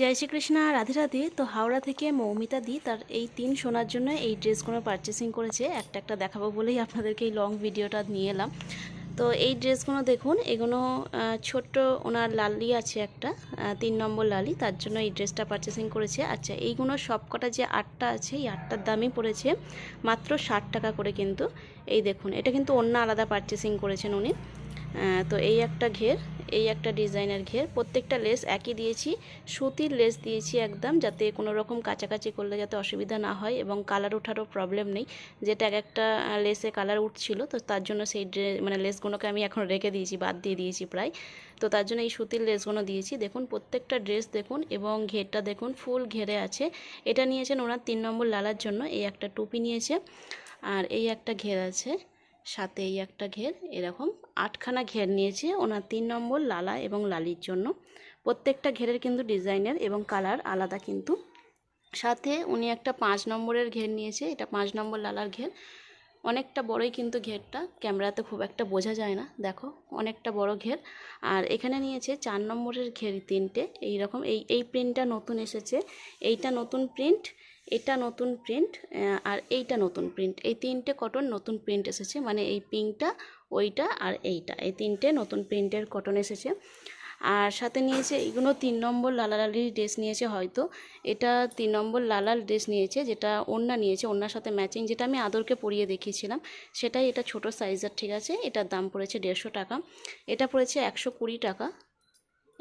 জয় শ্রীকৃষ্ণ রাধে রাধে। তো হাওড়া থেকে মৌমিতা দি তার এই তিন সোনার জন্য এই ড্রেসগুলো পারচেসিং করেছে। একটা একটা দেখাবো বলেই আপনাদেরকে এই লং ভিডিওটা নিয়ে এলাম। তো এই ড্রেসগুলো দেখুন, এগুলো ছোট্ট ওনার লালি আছে একটা তিন নম্বর লালি তার জন্য এই ড্রেসটা পারচেসিং করেছে। আচ্ছা এইগুলো সবকটা যে আটটা আছে, এই আটটার দামই পড়েছে, মাত্র ষাট টাকা করে কিন্তু। এই দেখুন, এটা কিন্তু অন্য আলাদা পারচেসিং করেছেন উনি। তো এই একটা ঘের, এই একটা ডিজাইনের ঘের। প্রত্যেকটা লেস একই দিয়েছি, সুতির লেস দিয়েছি একদম, যাতে কোনো রকম কাছাকাছি করলে যাতে অসুবিধা না হয় এবং কালার ওঠারও প্রবলেম নেই। যেটা এক একটা লেসে কালার উঠছিল, তো তার জন্য সেই মানে লেসগুলোকে আমি এখন রেখে দিয়েছি, বাদ দিয়ে দিয়েছি প্রায়। তো তার জন্য এই সুতির লেসগুলো দিয়েছি। দেখুন, প্রত্যেকটা ড্রেস দেখুন এবং ঘেরটা দেখুন, ফুল ঘেরে আছে। এটা নিয়েছেন ওনার তিন নম্বর লালার জন্য, এই একটা টুপি নিয়েছে, আর এই একটা ঘের আছে। সাথে এই একটা ঘের, এরকম আটখানা ঘের নিয়েছে। ওনার তিন নম্বর লালা এবং লালির জন্য। প্রত্যেকটা ঘেরের কিন্তু ডিজাইনের এবং কালার আলাদা কিন্তু। সাথে উনি একটা পাঁচ নম্বরের ঘের নিয়েছে, এটা পাঁচ নম্বর লালার ঘের। অনেকটা বড়ই কিন্তু ঘেরটা, ক্যামেরাতে খুব একটা বোঝা যায় না। দেখো, অনেকটা বড় ঘের। আর এখানে নিয়েছে চার নম্বরের ঘের তিনটে। এই রকম এই এই প্রিন্টটা নতুন এসেছে। এইটা নতুন প্রিন্ট এটা নতুন প্রিন্ট আর এইটা নতুন প্রিন্ট এই তিনটে কটন নতুন প্রিন্ট এসেছে মানে এই পিঙ্কটা ওইটা আর এইটা। এই তিনটে নতুন প্রিন্টের কটন এসেছে। আর সাথে নিয়েছে, এগুলো তিন নম্বর লালালালির ড্রেস নিয়েছে হয়তো। এটা তিন নম্বর লালাল ড্রেস নিয়েছে, যেটা ওন্না নিয়েছে। ওন্নার সাথে ম্যাচিং যেটা আমি আদরকে পরিয়ে দেখিয়েছিলাম। সেটাই এটা ছোট সাইজের ঠিক আছে? এটার দাম পড়েছে দেড়শো টাকা। এটা পড়েছে একশো কুড়ি টাকা।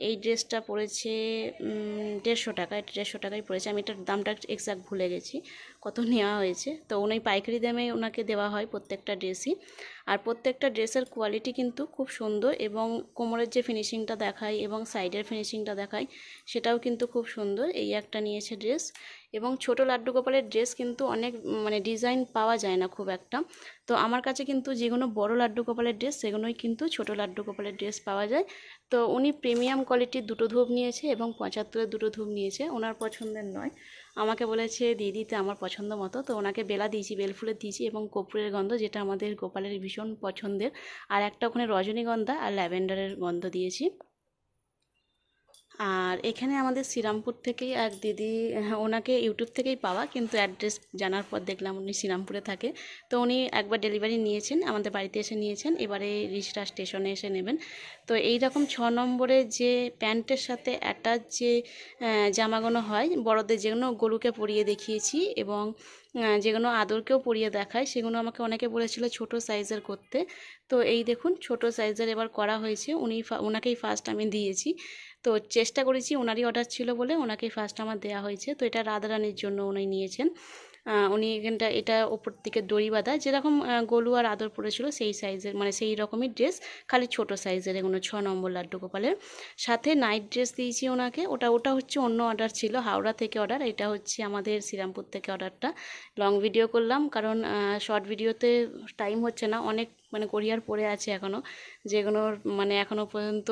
এই ড্রেসটা পড়েছে দেড়শো টাকা, এটা দেড়শো টাকায় পড়েছে। আমি এটার দামটা এক্সাক্ট ভুলে গেছি, কত নেওয়া হয়েছে। তো উনি পাইকারি দামে ওনাকে দেওয়া হয় প্রত্যেকটা ড্রেসই। আর প্রত্যেকটা ড্রেসের কোয়ালিটি কিন্তু খুব সুন্দর এবং কোমরের যে ফিনিশিংটা দেখায় এবং সাইডের ফিনিশিংটা দেখায়, সেটাও কিন্তু খুব সুন্দর। এই একটা নিয়েছে ড্রেস এবং ছোট লাড্ডু গোপালের ড্রেস কিন্তু অনেক মানে ডিজাইন পাওয়া যায় না খুব একটা। তো আমার কাছে কিন্তু যেগুলো বড় লাড্ডু গোপালের ড্রেস, সেগুলোই কিন্তু ছোট লাড্ডু গোপালের ড্রেস পাওয়া যায়। তো উনি প্রিমিয়াম কোয়ালিটির দুটো ধূপ নিয়েছে এবং পঁচাত্তরের দুটো ধূপ নিয়েছে। ওনার পছন্দের নয়। আমাকে বলেছে দিয়ে দিতে আমার পছন্দ মতো। তো ওনাকে বেলা দিয়েছি বেলফুলের দিয়েছি এবং কপুরের গন্ধ, যেটা আমাদের গোপালের ভীষণ পছন্দের। আর একটা ওখানে রজনীগন্ধা আর ল্যাভেন্ডারের গন্ধ দিয়েছি। আর এখানে আমাদের শ্রীরামপুর থেকেই এক দিদি হ্যাঁ, ওনাকে ইউটিউব থেকেই পাওয়া কিন্তু অ্যাড্রেস জানার পর দেখলাম উনি শ্রীরামপুরে থাকে। তো উনি একবার ডেলিভারি নিয়েছেন আমাদের বাড়িতে এসে নিয়েছেন এবারে রিসরা স্টেশনে এসে নেবেন। তো এই রকম ছ নম্বরে যে প্যান্টের সাথে অ্যাটাচ যে জামাগুলো হয় বড়দের যেগুলো গরুকে পরিয়ে দেখিয়েছি এবং যেগুলো আদরকেও পরিয়ে দেখায়, সেগুলো আমাকে অনেকে বলেছিল ছোট সাইজের করতে। তো এই দেখুন, ছোট সাইজের এবার করা হয়েছে। উনি ওনাকেই ফার্স্ট আমি দিয়েছি। তো চেষ্টা করেছি ওনারই অর্ডার ছিল বলে ওনাকেই ফার্স্ট আমার দেওয়া হয়েছে। তো এটা রাধারানীর জন্য উনি নিয়েছেন। উনি এখানটা, এটা ওপর থেকে দড়ি বাঁধা, যেরকম গোলু আর আদর পড়েছিল সেই সাইজের মানে সেই রকমই ড্রেস খালি ছোট সাইজের এগুলো ছ নম্বর লাড্ডু গোপালের। সাথে নাইট ড্রেস দিয়েছি ওনাকে, ওটা ওটা হচ্ছে অন্য অর্ডার ছিল, হাওড়া থেকে অর্ডার এটা হচ্ছে আমাদের শ্রীরামপুর থেকে অর্ডারটা লং ভিডিও করলাম, কারণ শর্ট ভিডিওতে টাইম হচ্ছে না, অনেক মানে কোরিয়ার পড়ে আছে এখনও যেগুলোর মানে এখনও পর্যন্ত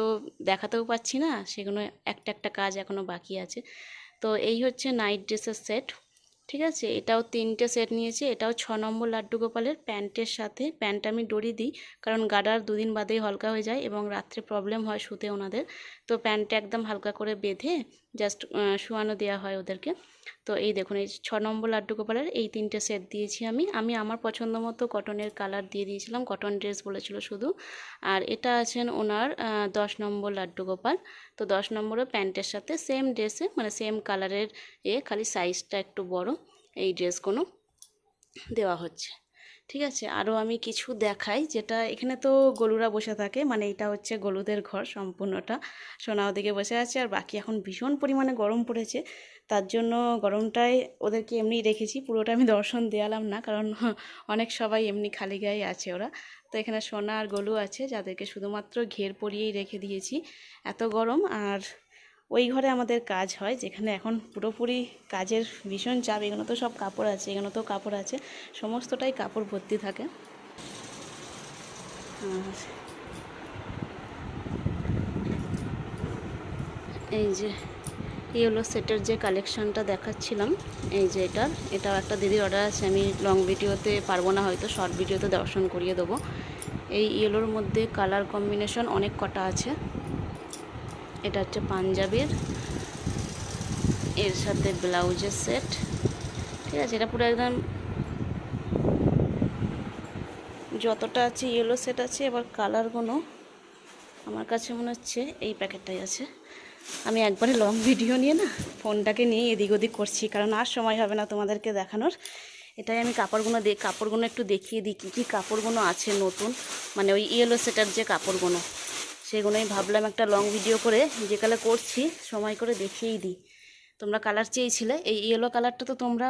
দেখাতেও পাচ্ছি না, সেগুলো একটা একটা কাজ এখনও বাকি আছে। তো এই হচ্ছে নাইট ড্রেসের সেট ঠিক আছে? এটাও তিনটে সেট নিয়েছি। এটাও ছ নম্বর লাড্ডু গোপালের প্যান্টের সাথে। প্যান্ট আমি ডরি দিই, কারণ গাডার দুদিন বাদেই হালকা হয়ে যায় এবং রাত্রে প্রবলেম হয় শুতে ওনাদের। তো প্যান্টটা একদম হালকা করে বেঁধে জাস্ট শুয়ানো দেওয়া হয় ওদেরকে। তো এই দেখুন, এই ছ নম্বর লাড্ডু গোপালের এই তিনটে সেট দিয়েছি আমি। আমি আমার পছন্দ মতো কটনের কালার দিয়ে দিয়েছিলাম কটন ড্রেস বলেছিল শুধু। আর এটা আছেন ওনার দশ নম্বর লাড্ডু গোপাল। তো দশ নম্বরও প্যান্টের সাথে সেম ড্রেসে মানে সেম কালারের এ, খালি সাইজটা একটু বড়, এই ড্রেসগুলো দেওয়া হচ্ছে। ঠিক আছে? আরও আমি কিছু দেখাই যেটা এখানে তো গলুরা বসে থাকে মানে এটা হচ্ছে গলুদের ঘর সম্পূর্ণটা। সোনা ওদিকে বসে আছে আর বাকি এখন ভীষণ পরিমাণে গরম পড়েছে। তার জন্য গরমটায় ওদেরকে এমনি রেখেছি, পুরোটা আমি দর্শন দেওয়ালাম না, কারণ অনেক সবাই এমনি খালি গায়ে আছে ওরা। তো এখানে সোনা আর গলু আছে, যাদেরকে শুধুমাত্র ঘের পরিয়েই রেখে দিয়েছি। এত গরম আর ওই ঘরে আমাদের কাজ হয়, যেখানে এখন পুরোপুরি কাজের ভীষণ চাপ। এগুলো তো সব কাপড় আছে এগুলো তো কাপড় আছে, সমস্তটাই কাপড় ভর্তি থাকে। এই যে এই হলো সেটের যে কালেকশনটা দেখাচ্ছিলাম, এই যে এটা, এটাও একটা দিদির অর্ডার আছে, আমি লং ভিডিওতে পারব না, হয়তো শর্ট ভিডিওতে দর্শন করিয়ে দেবো। এই ইয়েলোর মধ্যে কালার কম্বিনেশন অনেক কটা আছে। এটা হচ্ছে পাঞ্জাবির। এর সাথে ব্লাউজের সেট। ঠিক আছে, এটা পুরো একদম যতটা আছে ইয়েলো সেট আছে, এবার কালারগুলো আমার কাছে মনে হচ্ছে এই প্যাকেটটাই আছে। আমি একবারে লং ভিডিও নিয়ে না ফোনটাকে নিয়ে এদিক ওদিক করছি, কারণ আর সময় হবে না তোমাদেরকে দেখানোর। এটাই আমি কাপড়গুলো দেখ কাপড়গুলো একটু দেখিয়ে দিই, কী কী কাপড়গুলো আছে নতুন? মানে ওই ইয়েলো সেটার যে কাপড়গুলো। সেগুলোই ভাবলাম একটা লং ভিডিও করে যে কালার করছি, সময় করে দেখিয়েই দিই। তোমরা কালার চেয়েছিলে, এই ইয়েলো কালারটা তো তোমরা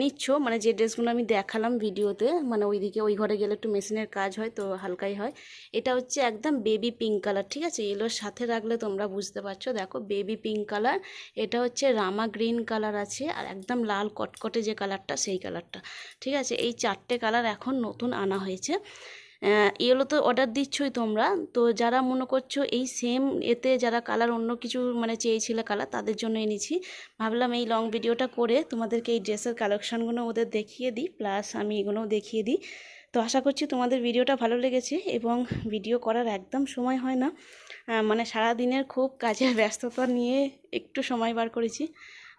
নিচ্ছ মানে যে ড্রেসগুলো আমি দেখালাম ভিডিওতে মানে ওইদিকে, ওই ঘরে গেলে একটু মেশিনের কাজ হয়, তো হালকাই হয়। এটা হচ্ছে একদম বেবি পিঙ্ক কালার ঠিক আছে? ইয়েলোর সাথে রাখলে তোমরা বুঝতে পারছ। দেখো বেবি পিঙ্ক কালার এটা হচ্ছে রামা গ্রিন কালার আছে, আর একদম লাল কটকটে যে কালারটা সেই কালারটা ঠিক আছে? এই চারটে কালার এখন নতুন আনা হয়েছে। ইয়েলো তো অর্ডার দিচ্ছই তোমরা। তো যারা মনে করছ এই সেম এতে যারা কালার অন্য কিছু মানে চেয়েছিলে কালার তাদের জন্য এনেছি। ভাবলাম এই লং ভিডিওটা করে তোমাদেরকে এই ড্রেসের কালেকশানগুলো ওদের দেখিয়ে দিই প্লাস আমি এগুলোও দেখিয়ে দিই। তো আশা করছি তোমাদের ভিডিওটা ভালো লেগেছে এবং ভিডিও করার একদম সময় হয় না। মানে সারা দিনের খুব কাজের ব্যস্ততা নিয়ে একটু সময় বার করেছি।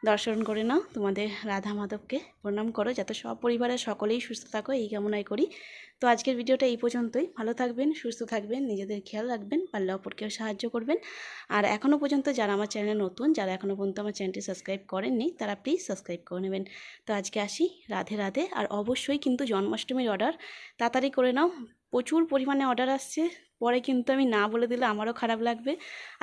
দর্শন করে নাও। তোমাদের রাধা মাধবকে প্রণাম করো। যাতে সব পরিবারের সকলেই সুস্থ থাকো, এই কামনাই করি। তো আজকের ভিডিওটা এই পর্যন্তই। ভালো থাকবেন, সুস্থ থাকবেন, নিজেদের খেয়াল রাখবেন পারলে অপরকেও সাহায্য করবেন। আর এখনও পর্যন্ত যারা আমার চ্যানেলে নতুন, যারা এখনও পর্যন্ত আমার চ্যানেলটি সাবস্ক্রাইব করেননি, তারা প্লিজ সাবস্ক্রাইব করে নেবেন। তো আজকে আসি রাধে রাধে। আর অবশ্যই কিন্তু জন্মাষ্টমীর অর্ডার তাড়াতাড়ি করে নাও। প্রচুর পরিমাণে অর্ডার আসছে। পরে কিন্তু আমি না বলে দিলে আমারও খারাপ লাগবে।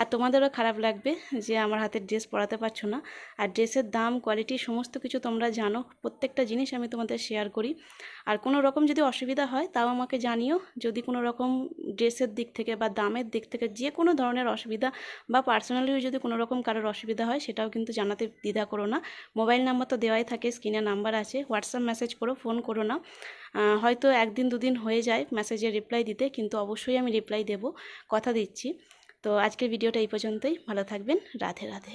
আর তোমাদেরও খারাপ লাগবে যে আমার হাতের ড্রেস পরাতে পারছ না। আর ড্রেসের দাম কোয়ালিটি সমস্ত কিছু তোমরা জানো। প্রত্যেকটা জিনিস আমি তোমাদের শেয়ার করি। আর কোনো রকম যদি অসুবিধা হয় তাও আমাকে জানিও। যদি কোনো রকম ড্রেসের দিক থেকে বা দামের দিক থেকে যে কোনো ধরনের অসুবিধা বা পার্সোনালিও যদি কোনো রকম কারোর অসুবিধা হয় সেটাও কিন্তু জানাতে দ্বিধা করো না। মোবাইল নাম্বার তো দেওয়াই থাকে স্ক্রিনে নাম্বার আছে। হোয়াটসঅ্যাপ মেসেজ করো ফোন করো না। হয়তো একদিন দুদিন হয়ে যায় মেসেজের রিপ্লাই দিতে। কিন্তু অবশ্যই আমি রিপ্লাই দেব কথা দিচ্ছি। তো আজকের ভিডিওটা এই পর্যন্তই। ভালো থাকবেন। রাধে রাধে।